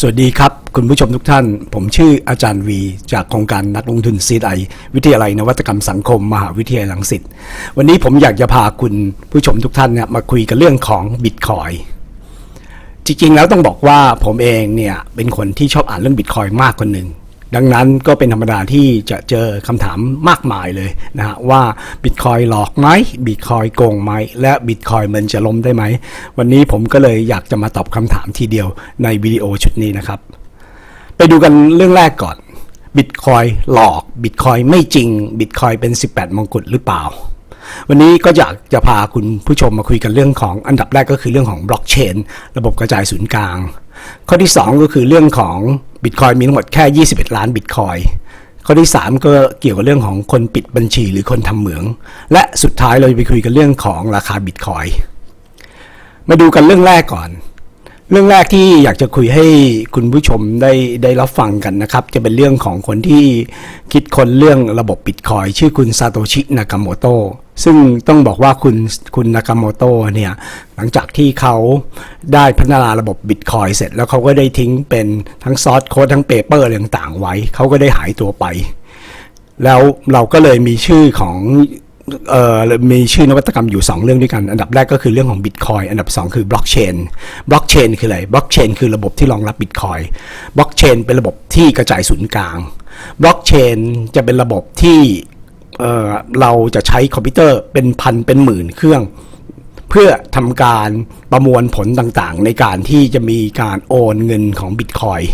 สวัสดีครับ คุณผู้ชมทุกท่าน ผมชื่ออาจารย์วี จากโครงการนักลงทุนซีไอวิทยาลัยนวัตกรรมสังคม มหาวิทยาลัยลังสิตวันนี้ผมอยากจะพาคุณผู้ชมทุกท่านเนี่ยมาคุยกันเรื่องของบิตคอยจริงๆแล้วต้องบอกว่าผมเองเนี่ยเป็นคนที่ชอบอ่านเรื่องบิตคอยมากคนหนึ่ง ดังนั้นก็เป็นธรรมดาที่จะเจอคำถามมากมายเลยนะฮะว่าบิตคอยหลอกไหมบิตคอยโกงไหมและบิตคอยมันจะล้มได้ไหม วันนี้ผมก็เลยอยากจะมาตอบคำถามทีเดียวในวิดีโอชุดนี้นะครับ ไปดูกันเรื่องแรกก่อนบิตคอยหลอกบิตคอยไม่จริงบิตคอยเป็น 18 มงกุฎหรือเปล่า วันนี้ก็อยากจะพาคุณผู้ชมมาคุยกันเรื่องของอันดับแรกก็คือเรื่องของบล็อกเชนระบบกระจายศูนย์กลาง ข้อที่ 2 ก็คือเรื่องของ บิตคอยมีทั้งหมดแค่ 21 ล้านบิตคอยข้อที่ 3 ก็เกี่ยวกับเรื่องของคนปิดบัญชีหรือคนทำเหมือง และสุดท้ายเราจะไปคุยกันเรื่องของราคาบิตคอยมาดูกันเรื่องแรกก่อน เรื่องแรกที่อยากจะคุยให้คุณผู้ชมได้ได้รับฟังกันนะครับ จะเป็นเรื่องของคนที่คิดคนเรื่องระบบบิตคอยชื่อคุณซาโตชินากาโมโต ซึ่งต้องบอกว่าคุณคุณนากาโมโตเนี่ยหลังจากที่เขาได้พัฒนาระบบบิตคอยเสร็จ แล้วเขาก็ได้ทิ้งเป็นทั้งซอสโค้ดทั้งเปเปอร์อะไรต่างๆไว้ เขาก็ได้หายตัวไป แล้วเราก็เลยมีชื่อของเอ่อมีชื่อนวัตกรรมอยู่ 2 เรื่องด้วยกัน อันดับแรกก็คือเรื่องของ Bitcoin อันดับ 2 คือบล็อกเชนบล็อกเชนคืออะไรบล็อกเชนคือระบบที่รองรับ Bitcoin บล็อกเชนเป็นระบบที่กระจายศูนย์กลางบล็อกเชนจะเป็นระบบที่ เอ่อเราจะใช้คอมพิวเตอร์เป็นพันเป็นหมื่นเครื่อง เพื่อทำการประมวลผลต่างๆ ในการที่จะมีการโอนเงินของ Bitcoin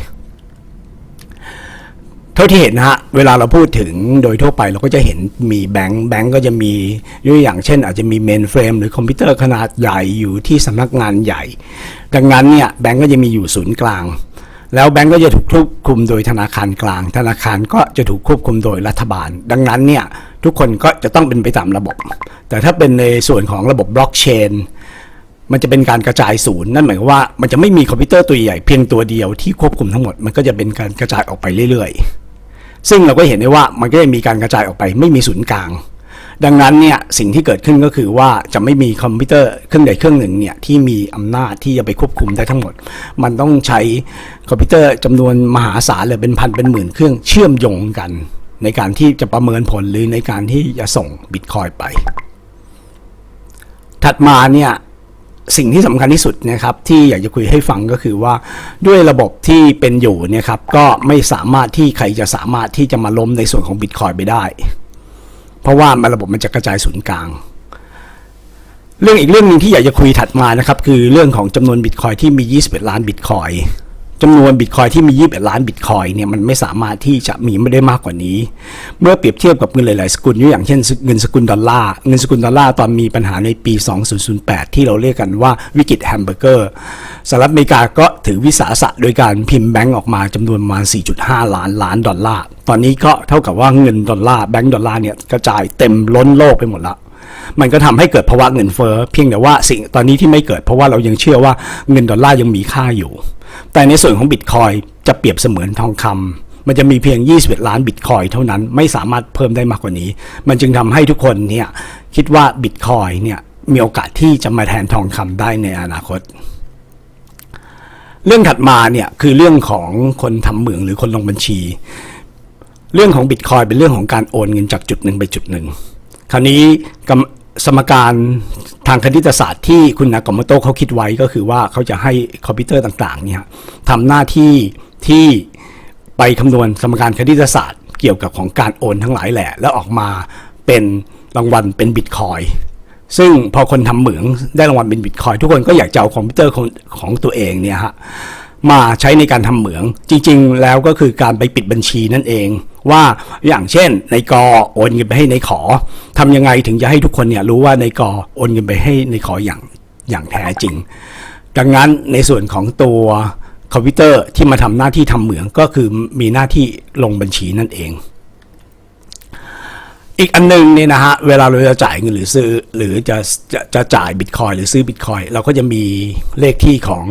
เท่าที่เห็นนะฮะ เวลาเราพูดถึงโดยทั่วไปเราก็จะเห็นมีแบงค์แบงค์ก็จะมียกอย่างเช่น อาจจะมีเมนเฟรมหรือคอมพิวเตอร์ขนาดใหญ่อยู่ที่สำนักงานใหญ่ ดังนั้นเนี่ยแบงค์ก็จะมีอยู่ศูนย์กลาง แล้วแบงก์ก็จะถูกควบคุมโดยธนาคารกลาง ธนาคารก็จะถูกควบคุมโดยรัฐบาล ดังนั้นเนี่ย ทุกคนก็จะต้องเป็นไปตามระบบ แต่ถ้าเป็นในส่วนของระบบบล็อกเชนมันจะเป็นการกระจายศูนย์นั่นหมายความว่ามันจะไม่มีคอมพิวเตอร์ตัวใหญ่เพียงตัวเดียวที่ควบคุมทั้งหมดมันก็จะเป็นการกระจายออกไปเรื่อยๆ ซึ่งเราก็เห็นได้ว่ามันก็จะมีการกระจายออกไปไม่มีศูนย์กลาง ดังนั้นเนี่ยสิ่งที่เกิดขึ้นก็คือว่าจะไม่มีคอมพิวเตอร์เครื่องใดเครื่องหนึ่งเนี่ยที่มีอำนาจที่จะไปควบคุมได้ทั้งหมด มันต้องใช้คอมพิวเตอร์จำนวนมหาศาลเลยเป็นพันเป็นหมื่นเครื่องเชื่อมโยงกัน ในการที่จะประเมินผลหรือในการที่จะส่งบิตคอยไป ถัดมาเนี่ยสิ่งที่สำคัญที่สุดนะครับที่อยากจะคุยให้ฟังก็คือว่าด้วยระบบที่เป็นอยู่เนี่ยครับก็ไม่สามารถที่ใครจะสามารถที่จะมาล้มในส่วนของบิตคอยไปได้ เพราะว่ามันระบบมันจะกระจายศูนย์กลาง เรื่องอีกเรื่องหนึ่งที่อยากจะคุยถัดมานะครับคือเรื่องของจำนวนบิตคอยที่มี 21 ล้านบิตคอย จำนวนบิตคอยที่มี 21 ล้านบิตคอยเนี่ยมันไม่สามารถที่จะมีไม่ได้มากกว่านี้ เมื่อเปรียบเทียบกับเงินหลาย ๆ สกุลอย่างเช่นเงินสกุลดอลลาร์เงินสกุลดอลลาร์ตอนมีปัญหาในปี 2008 ที่เราเรียกกันว่าวิกฤตแฮมเบอร์เกอร์สหรัฐอเมริกาก็ถือวิสาสะโดยการพิมพ์แบงก์ออกมาจำนวนประมาณ 4.5 ล้านล้านดอลลาร์ ตอนนี้ก็เท่ากับว่าเงินดอลลาร์แบงก์ดอลลาร์เนี่ยกระจายเต็มล้นโลกไปหมดล้วมันก็ทำให้เกิดภาวะเงินเฟ้อเพียงแต่ว่าสิ่งตอนนี้ที่ไม่เกิดเพราะว่าเรายังเชื่อว่าเงินดอลลาร์ยังมีค่าอยู่ แต่ในส่วนของบิตคอยจะเปรียบเสมือนทองคำมันจะมีเพียง 21 ล้านบิตคอยเท่านั้นไม่สามารถเพิ่มได้มากกว่านี้ มันจึงทำให้ทุกคนเนี่ยคิดว่าบิตคอยเนี่ยมีโอกาสที่จะมาแทนทองคำได้ในอนาคต เรื่องถัดมาเนี่ยคือเรื่องของคนทำเหมืองหรือคนลงบัญชี เรื่องของบิตคอยเป็นเรื่องของการโอนเงินจากจุดหนึ่งไปจุดหนึ่งคราวนี้ สมการทางคณิตศาสตร์ที่คุณนากาโมโตเขาคิดไว้ก็คือว่าเขาจะให้คอมพิวเตอร์ต่างๆเนี่ยทำหน้าที่ที่ไปคำนวณสมการคณิตศาสตร์ เกี่ยวกับของการโอนทั้งหลายแหละ แล้วออกมาเป็นรางวัลเป็นบิตคอยซึ่งพอคนทำเหมืองได้รางวัลเป็นบิตคอยทุกคนก็อยากจะเอาคอมพิวเตอร์ของของตัวเองเนี่ยฮะ มาใช้ในการทำเหมือง จริง ๆ แล้วก็คือการไปปิดบัญชีนั่นเอง ว่าอย่างเช่นในกอโอนเงินไปให้ในขอทำยังไงถึงจะให้ทุกคนเนี่ยรู้ว่าในกอโอนเงินไปให้ในขออย่างอย่างแท้จริง ดังนั้นในส่วนของตัวคอมพิวเตอร์ที่มาทำหน้าที่ทำเหมืองก็คือมีหน้าที่ลงบัญชีนั่นเอง อีกอันนึงเนี่ยนะฮะ เวลาเราจะจ่ายเงินหรือซื้อ หรือจะจะจะจ่ายบิตคอยหรือซื้อบิตคอยเราก็จะมีเลขที่ของ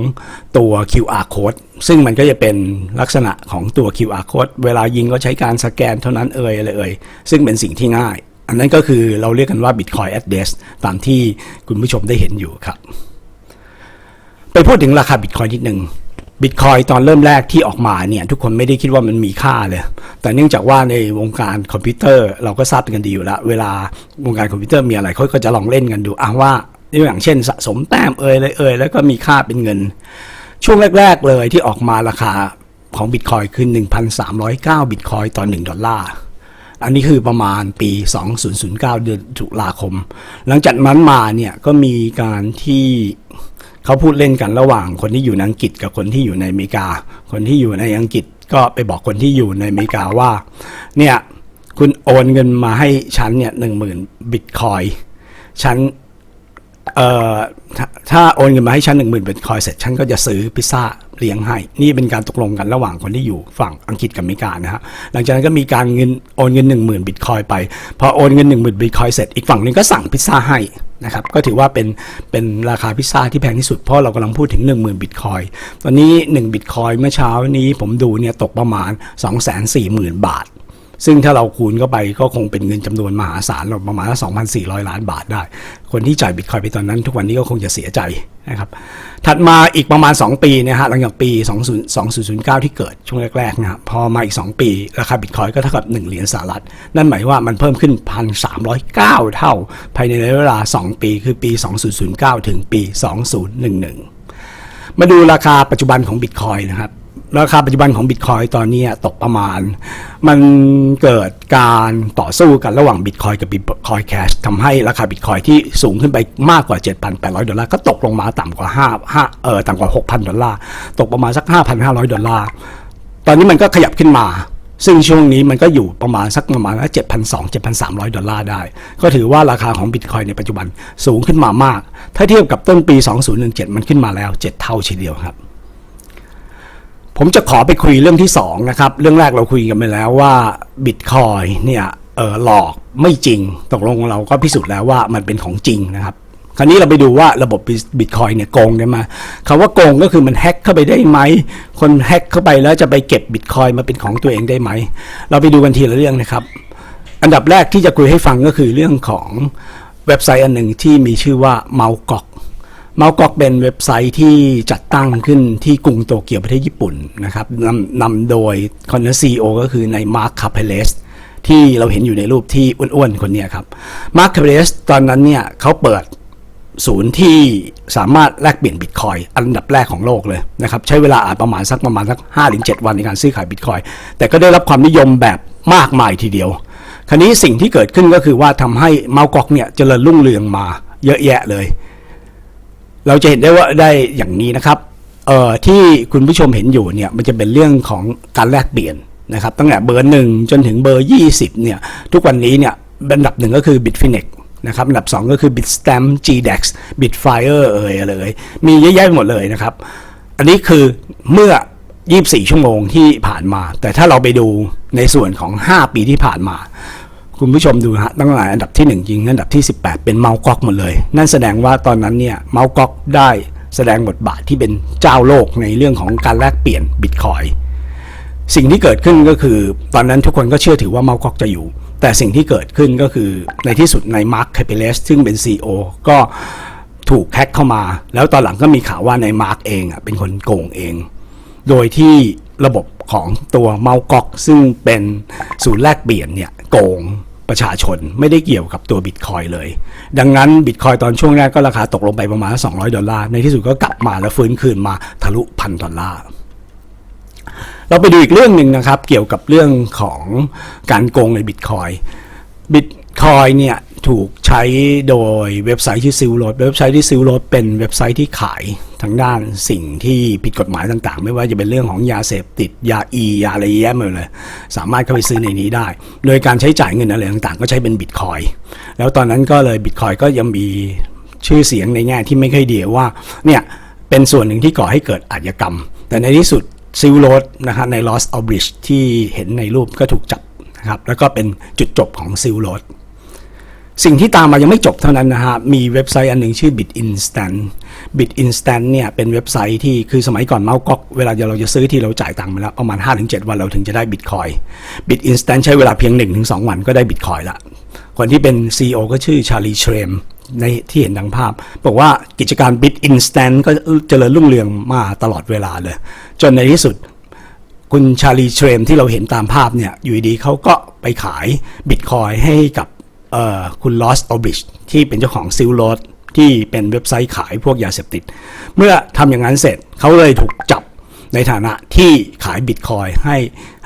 ตัว QR code ซึ่งมันก็จะเป็นลักษณะของตัว QR code เวลายิงก็ใช้การสแกนเท่านั้นเอ่ยอะไรเอ่ยซึ่งเป็นสิ่งที่ง่าย อันนั้นก็คือเราเรียกกันว่า Bitcoin address ตามที่คุณผู้ชมได้เห็นอยู่ครับ ไปพูดถึงราคาบิตคอยนิดหนึ่ง บิตคอยตอนเริ่มแรกที่ออกมาเนี่ย ทุกคนไม่ได้คิดว่ามันมีค่าเลย แต่เนื่องจากว่าในวงการคอมพิวเตอร์เราก็ทราบกันดีอยู่แล้ว เวลาวงการคอมพิวเตอร์มีอะไรเขาก็จะลองเล่นกันดูอะว่าอย่างเช่นสะสมแต้มเอ่ยเลยเอ่ยแล้วก็มีค่าเป็นเงิน ช่วงแรก ๆ เลยที่ออกมาราคาของบิตคอยคือ 1,309 บิตคอยต่อ 1 ดอลลาร์อันนี้คือประมาณปี 2009 เดือนตุลาคม หลังจากนั้นมาเนี่ยก็มีการที่ เขาพูดเล่นกันระหว่างคนที่อยู่ในอังกฤษกับคนที่อยู่ในอเมริกา คนที่อยู่ในอังกฤษก็ไปบอกคนที่อยู่ในอเมริกาว่า เนี่ยคุณโอนเงินมาให้ฉันเนี่ยหนึ่งหมื่นบิตคอยฉัน เอ่อถ้าโอนเงินมาให้ฉันหนึ่งหมื่นบิตคอยเสร็จฉันก็จะซื้อพิซซ่าเลี้ยงให้ นี่เป็นการตกลงกันระหว่างคนที่อยู่ฝั่งอังกฤษกับอเมริกานะฮะหลังจากนั้นก็มีการเงินโอนเงินหนึ่งหมื่นบิตคอยไป พอโอนเงินหนึ่งหมื่นบิตคอยเสร็จอีกฝั่งหนึ่งก็สั่งพิซซ่าให้นะครับก็ถือว่าเป็นเป็นราคาพิซซ่าที่แพงที่สุดเพราะเรากำลังพูดถึง 10,000บิตคอยตอนนี้1บิตคอยเมื่อเช้านี้ผมดูเนี่ยตกประมาณ 240,000 บาท ซึ่งถ้าเราคูณเข้าไปก็คงเป็นเงินจำนวนมหาศาลเราประมาณ2,400 ล้านบาทได้ คนที่จ่ายบิตคอยไปตอนนั้น ทุกวันนี้ก็คงจะเสียใจนะครับ ถัดมาอีกประมาณ 2 ปีนะฮะหลังจากปี 2009 ที่เกิดช่วงแรกๆนะครพอมาอีก 2 ปี ราคาบิตคอยก็เท่ากับ 1 เหรียญสหรัฐ นั่นหมายว่ามันเพิ่มขึ้น 1,309 เท่า ภายในระยะเวลา 2 ปี คือปี 2009 ถึงปี 2011 มาดูราคาปัจจุบันของบิตคอยนะครับ ราคาปัจจุบันของบิตคอยตอนนี้ตกประมาณ มันเกิดการต่อสู้กันระหว่างบิตคอยกับบิตคอยแคชทำให้ราคาบิตคอยที่สูงขึ้นไปมากกว่า 7,800 ดอลลาร์ ก็ตกลงมาต่ำกว่า5 5เออต่ำกว่า 6,000 ดอลลาร์ ตกประมาณสัก 5,500 ดอลลาร์ ตอนนี้มันก็ขยับขึ้นมา ซึ่งช่วงนี้มันก็อยู่ประมาณสักประมาณ7,200 7,300 ดอลลาร์ได้ ก็ถือว่าราคาของบิตคอยในปัจจุบันสูงขึ้นมามาก ถ้าเทียบกับต้นปี 2017 มันขึ้นมาแล้ว 7 เท่าเฉลี่ยวครับ ผมจะขอไปคุยเรื่องที่2นะครับ เรื่องแรกเราคุยกันไปแล้วว่าบิตคอยเนี่ยเออหลอกไม่จริง ตกลงเราก็พิสูจน์แล้วว่ามันเป็นของจริงนะครับ คราวนี้เราไปดูว่าระบบบิตคอยเนี่ยโกงได้ไหมคำว่าโกงก็คือมันแฮ็กเข้าไปได้ไหม คนแฮ็กเข้าไปแล้วจะไปเก็บบิตคอยมาเป็นของตัวเองได้ไหม เราไปดูกันทีละเรื่องนะครับ อันดับแรกที่จะคุยให้ฟังก็คือเรื่องของเว็บไซต์อันหนึ่งที่มีชื่อว่า m a u g o k เมา g o k เป็นเว็บไซต์ที่จัดตั้งขึ้นที่กรุงโตเกียวประเทศญี่ปุ่นนะครับนำนำโดยคอนซีโอก็คือในมาร์คคาเพเลสที่เราเห็นอยู่ในรูปที่อ้วนๆ คนนี้ครับมาร์คคาเพเลสตอนนั้นเนี่ยเขาเปิดศูนย์ที่สามารถแลกเปลี่ยนบิตคอยอันดับแรกของโลกเลยนะครับ ใช้เวลาอาจประมาณสักประมาณสัก5-7วันในการซื้อขายบิตคอยแต่ก็ได้รับความนิยมแบบมากมายทีเดียว คราวนี้สิ่งที่เกิดขึ้นก็คือว่าทำให้เมาส์กอกเนี่ยเจริญรุ่งเรืองมาเยอะแยะเลย เราจะเห็นได้ว่าได้อย่างนี้นะครับเอ่อที่คุณผู้ชมเห็นอยู่เนี่ยมันจะเป็นเรื่องของการแลกเปลี่ยนนะครับตั้งแต่เบอร์หนึ่งจนถึงเบอร์20เนี่ยทุกวันนี้เนี่ยอันดับหนึ่งก็คือ Bitfinex นะครับอันดับ 2 ก็คือ Bitstamp GDEX Bitfire เอ่ยอะไรเอ่ยมีเยอะแยะหมดเลยนะครับ อันนี้คือเมื่อ 24 ชั่วโมงที่ผ่านมา แต่ถ้าเราไปดูในส่วนของ 5 ปีที่ผ่านมา คุณผู้ชมดูฮะตั้งแต่อันดับที่ 1 ยิงอันดับที่ 18 เป็นเมาส์ก๊อกหมดเลย นั่นแสดงว่าตอนนั้นเนี่ยเมาส์ก๊อกได้แสดงบทบาทที่เป็นเจ้าโลกในเรื่องของการแลกเปลี่ยนบิตคอยสิ่งที่เกิดขึ้นก็คือตอนนั้นทุกคนก็เชื่อถือว่าเมาส์ก๊อกจะอยู่ แต่สิ่งที่เกิดขึ้นก็คือในที่สุดในมาร์คแคปิเลสซึ่งเป็น CEO ก็ถูกแฮ็กเข้ามา แล้วตอนหลังก็มีข่าวว่าในมาร์คเองอะเป็นคนโกงเอง โดยที่ระบบของตัวเมาส์ก๊อกซึ่งเป็นศูนย์แลกเปลี่ยนเนี่ยโกง ประชาชนไม่ได้เกี่ยวกับตัวบิตคอยเลย ดังนั้นบิตคอยตอนช่วงแรกก็ราคาตกลงไปประมาณ 200 ดอลลาร์ ในที่สุดก็กลับมาแล้วฟื้นคืนมาทะลุพันดอลลาร์ เราไปดูอีกเรื่องหนึ่งนะครับ เกี่ยวกับเรื่องของการโกงในบิตคอยบิตคอยเนี่ย ถูกใช้โดยเว็บไซต์ที่ซิลโรดเว็บไซต์ที่ซิลโรดเป็นเว็บไซต์ที่ขายทางด้านสิ่งที่ผิดกฎหมายต่างๆ ไม่ว่าจะเป็นเรื่องของยาเสพติดยาอียาอะไรแย่หมดเลย สามารถเข้าไปซื้อในนี้ได้ โดยการใช้จ่ายเงินอะไรต่างๆ ก็ใช้เป็นบิตคอยแล้วตอนนั้นก็เลยบิตคอยก็ยังมีชื่อเสียงในแง่ที่ไม่ค่อยดีว่าเนี่ยเป็นส่วนหนึ่งที่ก่อให้เกิดอาชญากรรม แต่ในที่สุดซิลโรดนะฮะในลอสอัลบริดจ์ที่เห็นในรูปก็ถูกจับนะครับแล้วก็เป็นจุดจบของซิลโรด สิ่งที่ตามมายังไม่จบเท่านั้นนะฮะ มีเว็บไซต์อันหนึ่งชื่อ Bit Instant Bit Instant เนี่ยเป็นเว็บไซต์ที่คือสมัยก่อนเมาส์ก๊อกเวลาเราจะซื้อที่เราจ่ายตังค์ไปแล้วประมาณ 5-7 วันเราถึงจะได้บิตคอย Bit Instant ใช้เวลาเพียง 1-2 วันก็ได้บิตคอยละคนที่เป็น CEO ก็ชื่อชาลีเชรมในที่เห็นดังภาพ บอกว่ากิจการ Bit Instant ก็เจริญรุ่งเรืองมาตลอดเวลาเลย จนในที่สุดคุณชาลีเทรมที่เราเห็นตามภาพเนี่ยอยู่ดีๆเขาก็ไปขายบิตคอยให้กับ คุณลอสโอบริชที่เป็นเจ้าของซิลโ d ที่เป็นเว็บไซต์ขายพวกยาเสพติด เมื่อทำอย่างนั้นเสร็จเขาเลยถูกจับในฐานะที่ขายบิตคอยให้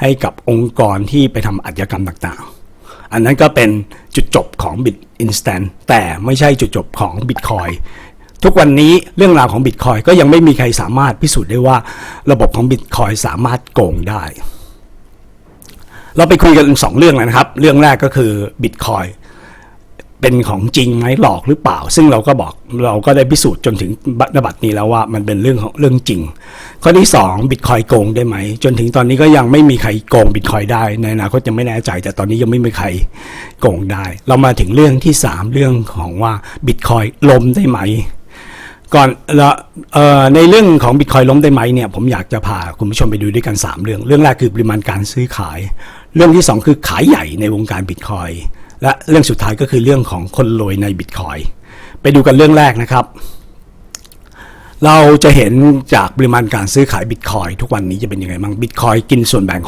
ให้กับองค์กรที่ไปทำอาชญากรรมต่างๆ อันนั้นก็เป็นจุดจบของ Bit Instant แต่ไม่ใช่จุดจบของ Bitcoin ทุกวันนี้เรื่องราวของ Bitcoin ก็ยังไม่มีใครสามารถพิสูจน์ได้ว่าระบบของ Bitcoin สามารถโกงได้ เราไปคุยกันสองเรื่องนะครับ เรื่องแรกก็คือ Bitcoin เป็นของจริงไหมหลอกหรือเปล่า ซึ่งเราก็บอกเราก็ได้พิสูจน์จนถึงนบัตรนี้แล้วว่ามันเป็นเรื่องของเรื่องจริง ข้อที่2บิตคอยโกงได้ไหม จนถึงตอนนี้ก็ยังไม่มีใครโกงบิตคอยได้ในอนาคตยังไม่แน่ใจ แต่ตอนนี้ยังไม่มีใครโกงได้ เรามาถึงเรื่องที่ 3 เรื่องของว่าบิตคอยล้มได้ไหมก่อนล้วในเรื่องของบิตคอยล้มได้ไหมเนี่ยผมอยากจะพาคุณผู้ชมไปดูด้วยกัน 3 เรื่อง เรื่องแรกคือปริมาณการซื้อขาย เรื่องที่ 2 คือขายใหญ่ในวงการบิตคอย และเรื่องสุดท้ายก็คือเรื่องของคนรวยในบิตคอยไปดูกันเรื่องแรกนะครับ เราจะเห็นจากปริมาณการซื้อขายบิตคอยทุกวันนี้จะเป็นยังไงบ้างบิตคอยกินส่วนแบ่ง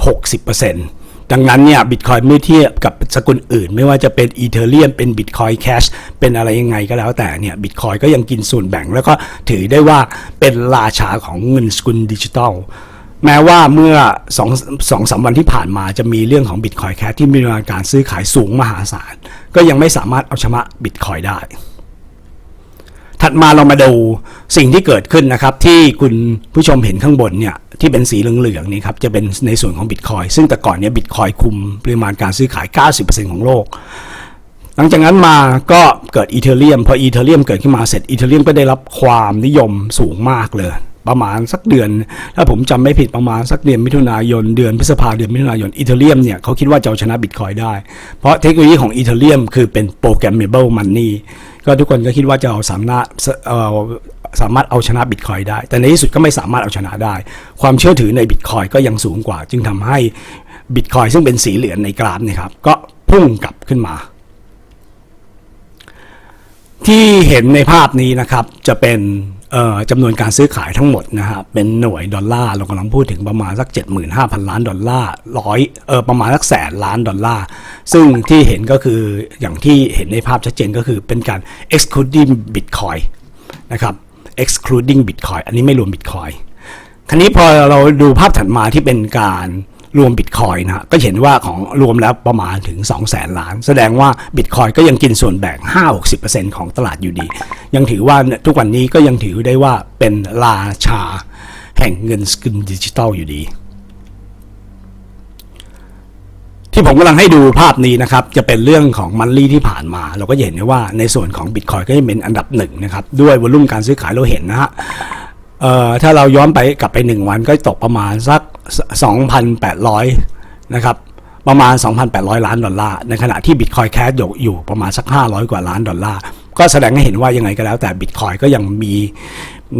60%ดังนั้นเนี่ยบิตคอยเมื่อเทียบกับสกุลอื่น ไม่ว่าจะเป็นอีเทเรียมเป็นบิตคอยแคชเป็นอะไรยังไงก็แล้วแต่เนี่ยบิตคอยก็ยังกินส่วนแบ่งแล้วก็ถือได้ว่าเป็นราชาของเงินสกุลดิจิทัล แม้ว่าเมื่อสองสองสาวันที่ผ่านมาจะมีเรื่องของบิตคอยแคที่มีการซื้อขายสูงมหาศาล ก็ยังไม่สามารถเอาชนะบิตคอยได้ ถัดมาเรามาดูสิ่งที่เกิดขึ้นนะครับ ที่คุณผู้ชมเห็นข้างบนเนี่ยที่เป็นสีเหลืองๆนี่ครับจะเป็นในส่วนของบิตคอยซึ่งแต่ก่อนเนี่ยบิตคอยคุมปริมาณการซื้อขาย 90%ของโลกหลังจากนั้นมาก็เกิดอีเทเรียมพออีเทเรียมเกิดขึ้นมาเสร็จอีเทเรียมก็ได้รับความนิยมสูงมากเลย ประมาณสักเดือน ถ้าผมจำไม่ผิดประมาณสักเดือนมิถุนายนเดือนพฤษภาเดือนมิถุนายนอีเทเรียมเนี่ยเขาคิดว่าจะชนะบิตคอยได้ เพราะเทคโนโลยีของอีเทเรียมคือเป็นโปรแกรมเมเบิลมันนี่ก็ทุกคนก็คิดว่าจะเอาสามารถสามารถเอาชนะบิตคอยได้ แต่ในที่สุดก็ไม่สามารถเอาชนะได้ ความเชื่อถือในบิตคอยก็ยังสูงกว่า จึงทำให้บิตคอยซึ่งเป็นสีเหลืองในกราฟนี่ครับก็พุ่งกลับขึ้นมา ที่เห็นในภาพนี้นะครับจะเป็น จำนวนการซื้อขายทั้งหมดนะฮะเป็นหน่วยดอลลาร์เรากำลังพูดถึงประมาณสัก 75,000 ล้านดอลลาร์ร้อยเออประมาณสักแสนล้านดอลลาร์ ซึ่งที่เห็นก็คืออย่างที่เห็นในภาพชัดเจนก็คือเป็นการ excluding bitcoin นะครับ excluding bitcoin อันนี้ไม่รวม bitcoin ครนี้พอเราดูภาพถัดมาที่เป็นการ รวมบิตคอยนะก็เห็นว่าของรวมแล้วประมาณถึง 2 0 0แสนล้าน แสดงว่าบิตคอยก็ยังกินส่วนแบ่ง 5-60%ของตลาดอยู่ดี ยังถือว่าทุกวันนี้ก็ยังถือได้ว่าเป็นราชา แห่งเงินสกุลดิจิตอลอยู่ดี ที่ผมกำลังให้ดูภาพนี้นะครับ จะเป็นเรื่องของมันลี่ที่ผ่านมา เราก็เห็นได้ว่าในส่วนของบิตคอยก็จะเป็นอันดับหนึ่งนะครับ ด้วยวอลุ่มการซื้อขายเราเห็นนะฮะเอ่อถ้าเราย้อนไปกลับไป 1 วันก็ตกประมาณสัก 2,800 นะครับ ประมาณ 2,800 ล้านดอลลาร์ ในขณะที่บิตคอยแคสอยู่อยู่ประมาณสัก 500 กว่าล้านดอลลาร์ ก็แสดงให้เห็นว่ายังไงก็แล้วแต่บิตคอยก็ยังมี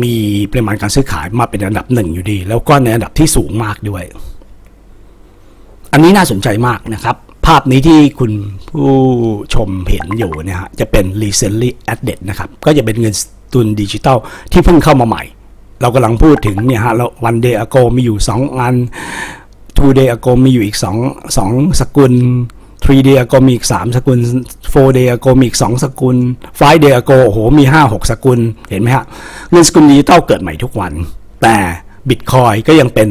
มีปริมาณการซื้อขายมาเป็นอันดับหนึ่งอยู่ดี แล้วก็ในอันดับที่สูงมากด้วย อันนี้น่าสนใจมากนะครับ ภาพนี้ที่คุณผู้ชมเห็นอยู่เนี่ยจะเป็น recently added นะครับ ก็จะเป็นเงินตุนดิจิตอลที่เพิ่งเข้ามาใหม่ เรากำลังพูดถึงเนี่ยฮะแล้ววันเดย์อโกมีอยู่ 2 อัน two day ago มีอยู่อีก 2 2 สกุล three day ago มีอีก 3 สกุล four day ago มีอีก 2 สกุล five day ago โอ้โห มี 5 6 สกุล เห็นไหมฮะ เงินสกุลดิจิตอลเกิดใหม่ทุกวัน แต่บิตคอยก็ยังเป็น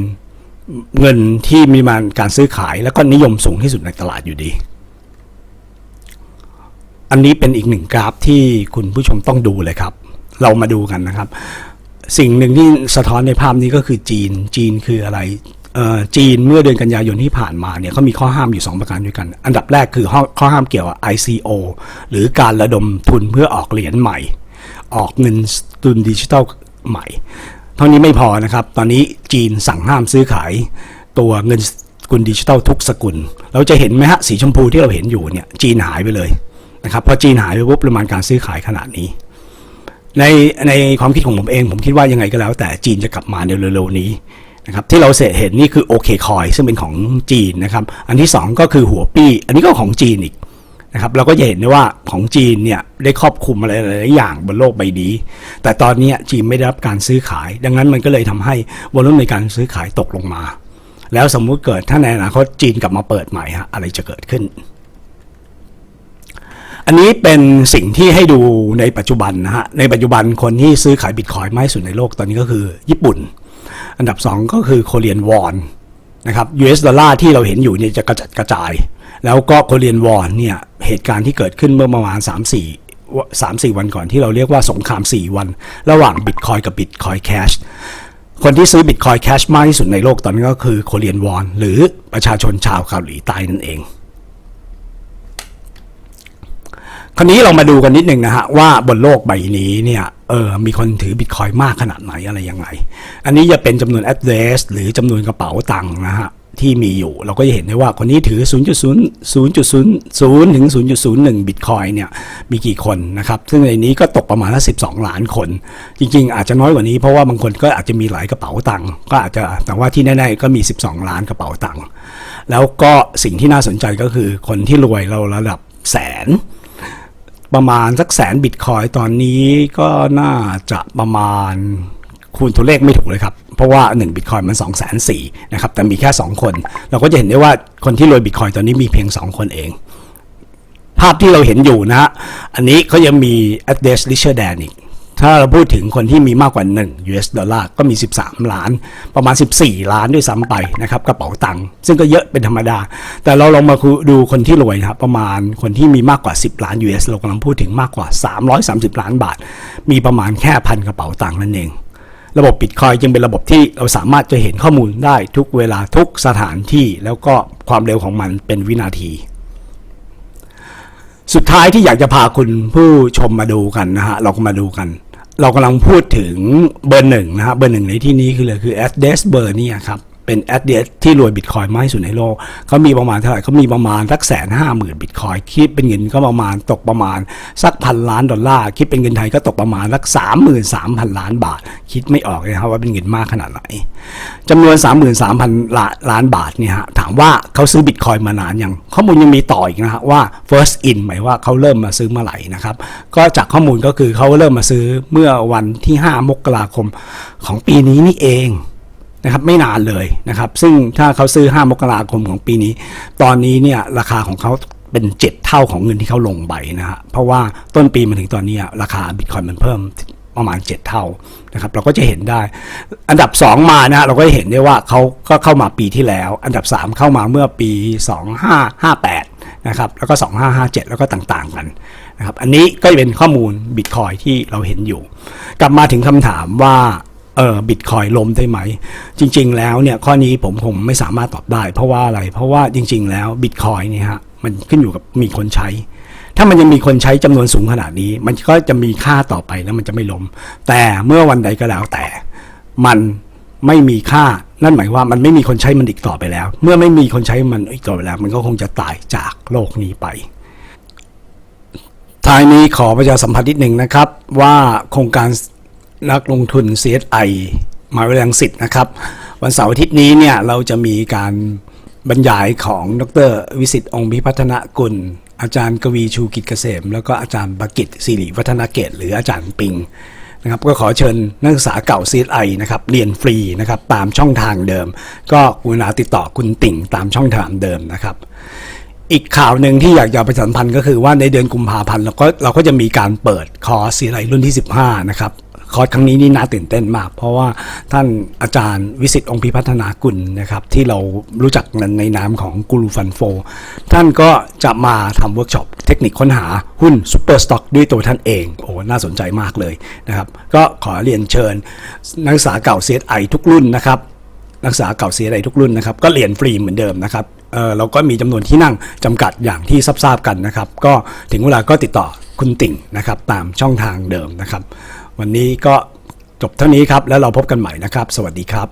เงินที่มีมาการซื้อขายแล้วก็นิยมสูงที่สุดในตลาดอยู่ดี อันนี้เป็นอีกหนึ่งกราฟที่คุณผู้ชมต้องดูเลยครับ เรามาดูกันนะครับ สิ่งหนึ่งที่สะท้อนในภาพนี้ก็คือจีน จีนคืออะไรจีนเมื่อเดือนกันยายนที่ผ่านมาเนี่ยเขามีข้อห้ามอยู่ 2 ประการด้วยกัน อันดับแรกคือข้อห้ามเกี่ยวกับ ICO หรือการระดมทุนเพื่อออกเหรียญใหม่ ออกเงินทุนดิจิทัลใหม่ เท่านี้ไม่พอนะครับ ตอนนี้จีนสั่งห้ามซื้อขายตัวเงินกุลดิจิทัลทุกสกุล เราจะเห็นไหมฮะสีชมพูที่เราเห็นอยู่เนี่ยจีนหายไปเลยนะครับพอจีนหายไปปุ๊บประมาณการซื้อขายขนาดนี้ ในในความคิดของผมเอง ผมคิดว่ายังไงก็แล้ว แต่จีนจะกลับมาในเร็วๆนี้นะครับที่เราเห็นนี่คือโอเคคอยซึ่งเป็นของจีนนะครับ อันที่ 2 ก็คือหัวปี้อันนี้ก็ของจีนอีกนะครับเราก็จะเห็นได้ว่าของจีนเนี่ยได้ครอบคลุมอะไรหลายอย่างบนโลกใบนี้ แต่ตอนนี้จีนไม่ได้รับการซื้อขาย ดังนั้นมันก็เลยทำให้วอลุ่มในการซื้อขายตกลงมา แล้วสมมุติเกิดถ้าในอนาคตจีนกลับมาเปิดใหม่ฮะอะไรจะเกิดขึ้น อันนี้เป็นสิ่งที่ให้ดูในปัจจุบันนะฮะ ในปัจจุบันคนที่ซื้อขายบิตคอยน์มากที่สุดในโลกตอนนี้ก็คือญี่ปุ่น อันดับ 2 ก็คือโคเรียนวอนนะครับ US ดอลลาร์ที่เราเห็นอยู่เนี่ยจะกระจัดกระจาย แล้วก็โคเรียนวอนเนี่ยเหตุการณ์ที่เกิดขึ้นเมื่อประมาณ 3 4 3 4วันก่อนที่เราเรียกว่าสงคราม 4 วัน ระหว่างบิตคอยกับบิตคอยแคชคนที่ซื้อบิตคอยแคชมากที่สุดในโลกตอนนี้ก็คือโคเรียนวอนหรือประชาชนชาวเกาหลีใต้นั่นเอง คราวนี้เรามาดูกันนิดหนึ่งนะฮะว่าบนโลกใบนี้เนี่ยเออมีคนถือบิตคอยมากขนาดไหนอะไรยังไง อันนี้จะเป็นจำนวน address หรือจำนวนกระเป๋าตังค์นะฮะที่มีอยู่เราก็จะเห็นได้ว่าคนนี้ถือ 0.0 0.00ถึง 0.01 บิตคอยเนี่ยมีกี่คนนะครับ ซึ่งในนี้ก็ตกประมาณละ12 ล้านคน จริงๆ อาจจะน้อยกว่านี้เพราะว่าบางคนก็อาจจะมีหลายกระเป๋าตังค์ก็อาจจะแต่ว่าที่แน่ๆก็มี 12 ล้านกระเป๋าตังค์แล้วก็สิ่งที่น่าสนใจก็คือคนที่รวยเราระดับแสน ประมาณสักแสนบิตคอยตอนนี้ก็น่าจะประมาณคูณตัวเลขไม่ถูกเลยครับ เพราะว่า1บิตคอยมัน2 4 0 0 0 0นะครับ แต่มีแค่ 2 คน เราก็จะเห็นได้ว่าคนที่รวยบิตคอยตอนนี้มีเพียง 2 คนเอง ภาพที่เราเห็นอยู่นะฮะอันนี้เขายังมี address richer than อีก ถ้าเราพูดถึงคนที่มีมากกว่า 1 US ดอลลาร์ก็มี 13 ล้าน ประมาณ 14 ล้านด้วยซ้ำไปนะครับกระเป๋าตังค์ซึ่งก็เยอะเป็นธรรมดา แต่เราลองมาดูคนที่รวยนะครับประมาณคนที่มีมากกว่า 10 ล้าน US เรากำลังพูดถึงมากกว่า 330 ล้านบาท มีประมาณแค่พันกระเป๋าตังค์นั่นเอง ระบบบิตคอยจึงเป็นระบบที่เราสามารถจะเห็นข้อมูลได้ทุกเวลาทุกสถานที่แล้วก็ความเร็วของมันเป็นวินาทีสุดท้ายที่อยากจะพาคุณผู้ชมมาดูกันนะฮะเราก็มาดูกัน เรากำลังพูดถึงเบอร์หนึ่งนะฮะเบอร์หนึ่งในที่นี้คือเลยคือ address เบอร์นี่ครับ เป็น address ที่รวยบิตคอยมากที่สุดในโลกเขามีประมาณเท่าไหร่เขามีประมาณสักแสนห้าหมื่นบิตคอยคิดเป็นเงินก็ประมาณตกประมาณสักพันล้านดอลลาร์คิดเป็นเงินไทยก็ตกประมาณสักสามหมื่นสามพันล้านบาท คิดไม่ออกเลยครับว่าเป็นเงินมากขนาดไหนจำนวน33,000ล้านบาทเนี่ยฮะถามว่าเขาซื้อบิตคอยมานานยังข้อมูลยังมีต่ออีกนะฮะว่า first in หมายว่าเขาเริ่มมาซื้อเมื่อไหร่นะครับก็จากข้อมูลก็คือเขาเริ่มมาซื้อเมื่อวันที่ 5 มกราคมของปีนี้นี่เอง นะครับไม่นานเลยนะครับซึ่งถ้าเขาซื้อ 5 มกราคมของปีนี้ ตอนนี้เนี่ยราคาของเขาเป็น 7 เท่าของเงินที่เขาลงไปนะฮะเพราะว่าต้นปีมาถึงตอนนี้ราคาบิตคอยมันเพิ่มประมาณ 7 เท่านะครับเราก็จะเห็นได้ อันดับ 2 มานะเราก็จะเห็นได้ว่าเขาก็เข้ามาปีที่แล้ว อันดับ 3 เข้ามาเมื่อปี 2558นะครับแล้วก็ 2557 แล้วก็ต่างๆกันนะครับอันนี้ก็เป็นข้อมูลบิตคอยที่เราเห็นอยู่ กลับมาถึงคำถามว่า เออบิตคอยล้มได้ไหม จริง ๆ แล้วเนี่ยข้อนี้ผมผมไม่สามารถตอบได้ เพราะว่าอะไร เพราะว่าจริง ๆ แล้วบิตคอยเนี่ยฮะมันขึ้นอยู่กับมีคนใช้ ถ้ามันยังมีคนใช้จำนวนสูงขนาดนี้ มันก็จะมีค่าต่อไปแล้วมันจะไม่ล้ม แต่เมื่อวันใดก็แล้วแต่ มันไม่มีค่านั่นหมายว่ามันไม่มีคนใช้มันอีกต่อไปแล้ว เมื่อไม่มีคนใช้มันอีกต่อไปแล้ว มันก็คงจะตายจากโลกนี้ไปท้ายนี้ขอประชาสัมพันธ์นิดหนึ่งนะครับ ว่าโครงการ นักลงทุน CSI มาวิทยาลังสิตนะครับ วันเสาร์อาทิตย์นี้เนี่ยเราจะมีการบรรยายของดรวิสิตองค์พิพัฒนกุล อาจารย์กวีชูกิจเกษม แล้วก็อาจารย์บกิตสิริวัฒนาเกต หรืออาจารย์ปิงนะครับก็ขอเชิญนักศึกษาเก่า CSI นะครับเรียนฟรีนะครับตามช่องทางเดิม ก็กรุณาติดต่อคุณติ่งตามช่องทางเดิมนะครับอีกข่าวหนึ่งที่อยากจะประชาสัมพันธ์ก็คือว่าในเดือนกุมภาพันธ์เราก็เราก็จะมีการเปิดคอร์ส CSI รุ่นที่ 15 นะครับ อร์สครั้งนี้นี่น่าตื่นเต้นมาก เพราะว่าท่านอาจารย์วิสิตองค์พิพัฒนากุลนะครับ ที่เรารู้จักในนามของกูรูฟันโฟ ท่านก็จะมาทำเวิร์กช็อปเทคนิคค้นหาหุ้นซูเปอร์สต็อกด้วยตัวท่านเอง โอ้น่าสนใจมากเลยนะครับ ก็ขอเรียนเชิญ นักศึกษาเก่า CSI ทุกรุ่นนะครับนักศึกษาเก่า CSI ทุกรุ่นนะครับ ก็เรียนฟรีเหมือนเดิมนะครับเออเราก็มีจำนวนที่นั่งจำกัดอย่างที่ทราบๆกันนะครับ ก็ถึงเวลาก็ติดต่อคุณติ่งนะครับ ตามช่องทางเดิมนะครับ วันนี้ก็จบเท่านี้ครับ แล้วเราพบกันใหม่นะครับ สวัสดีครับ